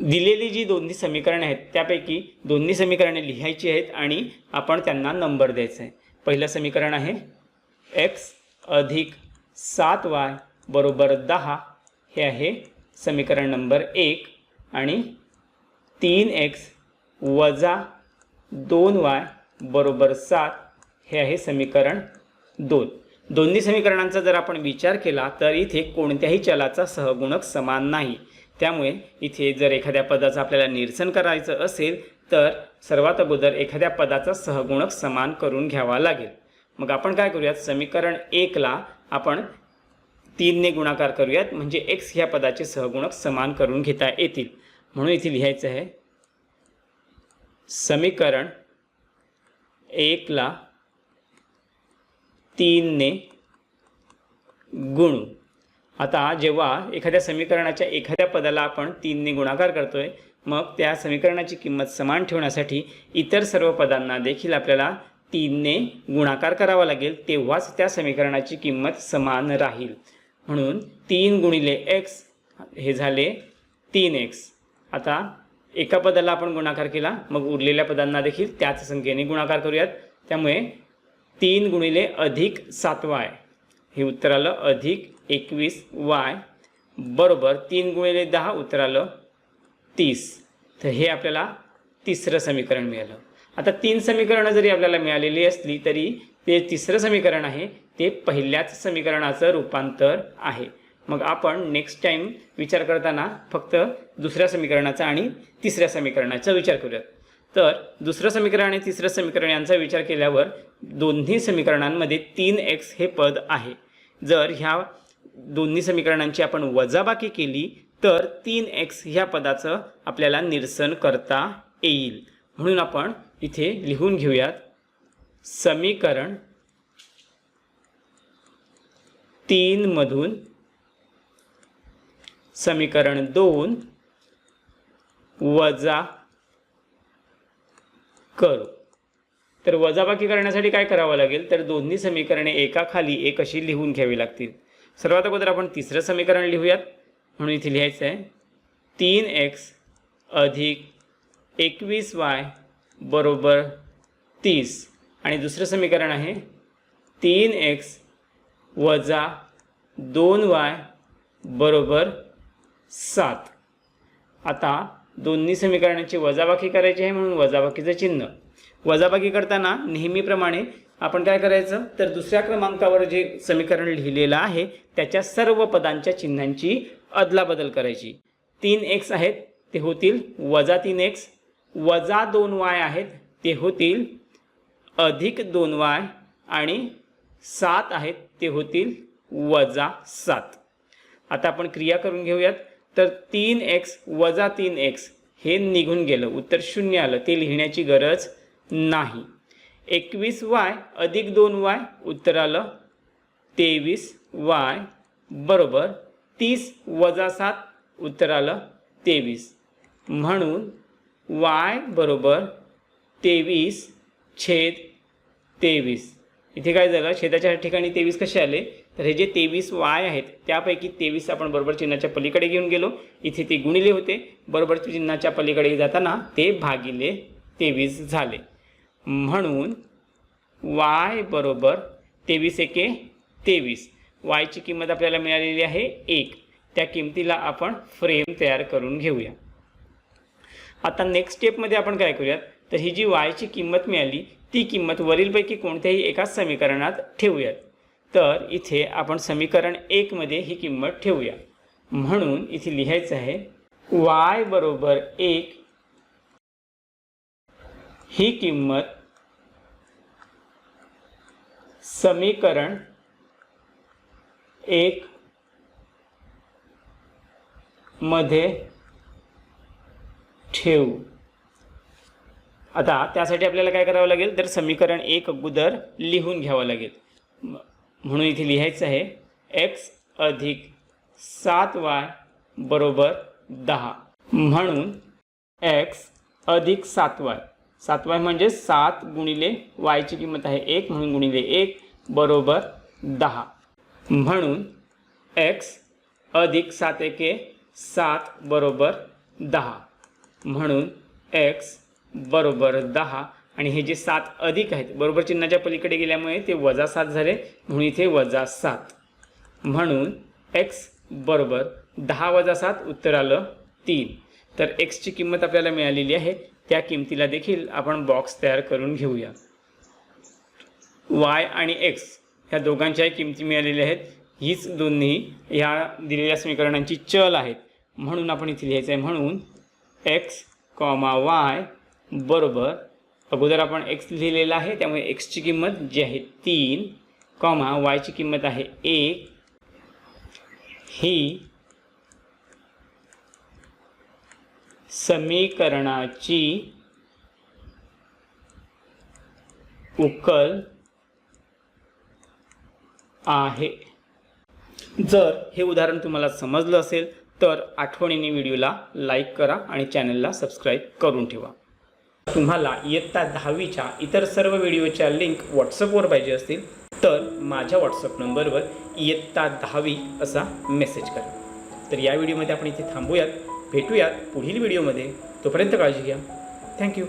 दिलेली जी दोन्ही समीकरणं आहेत त्यापैकी दोन्ही समीकरणे लिहायची आहेत आणि आपण त्यांना नंबर द्यायचा आहे पहिलं समीकरण आहे एक्स अधिक सात वाय बरोबर दहा. हे आहे समीकरण नंबर एक आणि तीन एक्स वजा दोन वाय बरोबर सात. हे आहे समीकरण दोन. दोन्ही समीकरणांचा जर आपण विचार केला तर इथे कोणत्याही चलाचा सहगुणक समान नाही. त्यामुळे इथे जर एखाद्या पदाचं आपल्याला निरसन करायचं असेल तर सर्वात अगोदर एखाद्या पदाचा सहगुणक समान करून घ्यावा लागेल. मग आपण काय करूयात? समीकरण एकला आपण तीनने गुणाकार करूयात म्हणजे एक्स ह्या पदाचे सहगुणक समान करून घेता येतील. म्हणून इथे लिहायचं आहे समीकरण एकला तीनने गुणू. आता जेव्हा एखाद्या समीकरणाच्या एखाद्या पदाला आपण तीनने गुणाकार करतोय मग त्या समीकरणाची किंमत समान ठेवण्यासाठी इतर सर्व पदांना देखील आपल्याला तीनने गुणाकार करावा लागेल तेव्हाच त्या समीकरणाची किंमत समान राहील. म्हणून तीन गुणिले एक्स हे झाले तीन एक्स आता एका पदाला आपण गुणाकार केला मग उरलेल्या पदांना देखील त्याच संख्येने गुणाकार करूयात. त्यामुळे तीन गुणिले अधिक सातवा आहे हे उत्तर आलं अधिक एकवीस वाय बरोबर तीन गुणिले दहा उतरालं आलं तीस. तर हे आपल्याला तिसरं समीकरण मिळालं. आता तीन समीकरणं जरी आपल्याला मिळालेली असली तरी ते तिसरं समीकरण आहे. ते पहिल्याच समीकरणाचं रूपांतर आहे. मग आपण नेक्स्ट टाईम विचार करताना फक्त दुसऱ्या समीकरणाचा आणि तिसऱ्या समीकरणाचा विचार करूयात. तर दुसरं समीकरण आणि तिसरं समीकरण यांचा विचार केल्यावर दोन्ही समीकरणांमध्ये तीन एक्स हे पद आहे. जर ह्या दोन्ही समीकरणांची आपण वजाबाकी केली तर तीन एक्स ह्या पदाचं आपल्याला निरसन करता येईल. म्हणून आपण इथे लिहून घेऊयात समीकरण तीनमधून समीकरण दोन वजा करू. तर वजाबाकी करण्यासाठी काय करावं लागेल? तर दोन्ही समीकरणे एकाखाली एक अशी लिहून घ्यावी लागतील. सर्वात अगोदर आपण तिसरं समीकरण लिहूयात. म्हणून इथे लिहायचं आहे तीन एक्स अधिक एकवीस वाय बरोबर तीस. आणि दुसरं समीकरण आहे तीन एक्स वजा दोन वाय बरोबर सात. आता दोन्ही समीकरणाची वजाबाकी करायची आहे म्हणून वजाबाकीचं चिन्ह. वजाबाकी करताना नेहमीप्रमाणे आपण काय करायचं? तर दुसऱ्या क्रमांकावर जे समीकरण लिहिलेलं आहे त्याच्या सर्व पदांच्या चिन्हांची अदलाबदल करायची. तीन एक्स आहेत ते होतील वजा तीन एक्स. वजा दोन वाय आहेत ते होतील अधिक दोन वाय. आणि सात आहेत ते होतील वजा सात. आता आपण क्रिया करून घेऊयात. तर तीन एक्स वजा तीन एक्स हे निघून गेलं. उत्तर शून्य आलं. ते लिहिण्याची गरज नाही. एकवीस वाय अधिक दोन वाय उत्तर आलं तेवीस वाय बरोबर तीस वजा सात उत्तर आलं तेवीस. म्हणून वाय बरोबर तेवीस छेद तेवीस. इथे काय झालं? छेदाच्या ठिकाणी तेवीस कसे आले? तर हे जे तेवीस वाय आहेत त्यापैकी तेवीस आपण बरोबर चिन्हाच्या पलीकडे घेऊन गेलो. इथे ते गुणिले होते. बरोबर चिन्हाच्या पलीकडे जाताना ते भागिले तेवीस झाले. म्हणून वाय बरोबर तेवीस एके तेवीस. वायची किंमत आपल्याला मिळालेली आहे एक. त्या किमतीला आपण फ्रेम तयार करून घेऊया. आता नेक्स्ट स्टेपमध्ये आपण काय करूयात? तर ही जी वायची किंमत मिळाली ती किंमत वरीलपैकी कोणत्याही एका समीकरणात ठेवूयात. तर इथे आपण समीकरण एकमध्ये ही किंमत ठेवूया. म्हणून इथे लिहायचं आहे वाय बरोबर एक ही किंमत समीकरण एक मध्ये ठेवू. आता त्यासाठी आपल्याला काय करावं लागेल? तर समीकरण एक अगोदर लिहून घ्यावं लागेल. म्हणून इथे लिहायचं आहे एक्स अधिक सात वाय बरोबर दहा. म्हणून एक्स अधिक सात वाय. सातवा म्हणजे सात गुणिले वायची किंमत आहे एक म्हणून गुणिले एक बरोबर दहा. म्हणून एक्स अधिक सात एके सात बरोबर दहा. म्हणून एक्स बरोबर दहा आणि हे जे सात अधिक आहेत बरोबर चिन्हाच्या पलीकडे गेल्यामुळे ते वजा सात झाले म्हणून इथे वजा सात. म्हणून एक्स बरोबर दहा वजा सात उत्तर आलं तीन. तर एक्सची किंमत आपल्याला मिळालेली आहे त्या किमतीला देखील आपण बॉक्स तयार करून घेऊया. वाय आणि एक्स ह्या दोघांच्याही किमती मिळालेल्या आहेत. हीच दोन्ही ह्या दिलेल्या समीकरणांची चल आहेत. म्हणून आपण इथे लिहायचं आहे म्हणून एक्स कॉमा वाय बरोबर अगोदर आपण एक्स लिहिलेला आहे त्यामुळे एक्सची किंमत जी आहे तीन कॉमा वायची किंमत आहे एक. ही समीकरणाची उकल आहे. जर हे उदाहरण तुम्हाला समजलं असेल तर आठवणीने व्हिडिओला लाईक करा आणि चॅनलला सबस्क्राईब करून ठेवा. तुम्हाला इयत्ता दहावीच्या इतर सर्व व्हिडिओच्या लिंक व्हॉट्सअपवर पाहिजे असतील तर माझ्या व्हॉट्सअप नंबरवर इयत्ता दहावी असा मेसेज करा. तर या व्हिडिओमध्ये आपण इथे थांबूयात. भेटूयात पुढील व्हिडिओमध्ये. तोपर्यंत काळजी घ्या. थँक्यू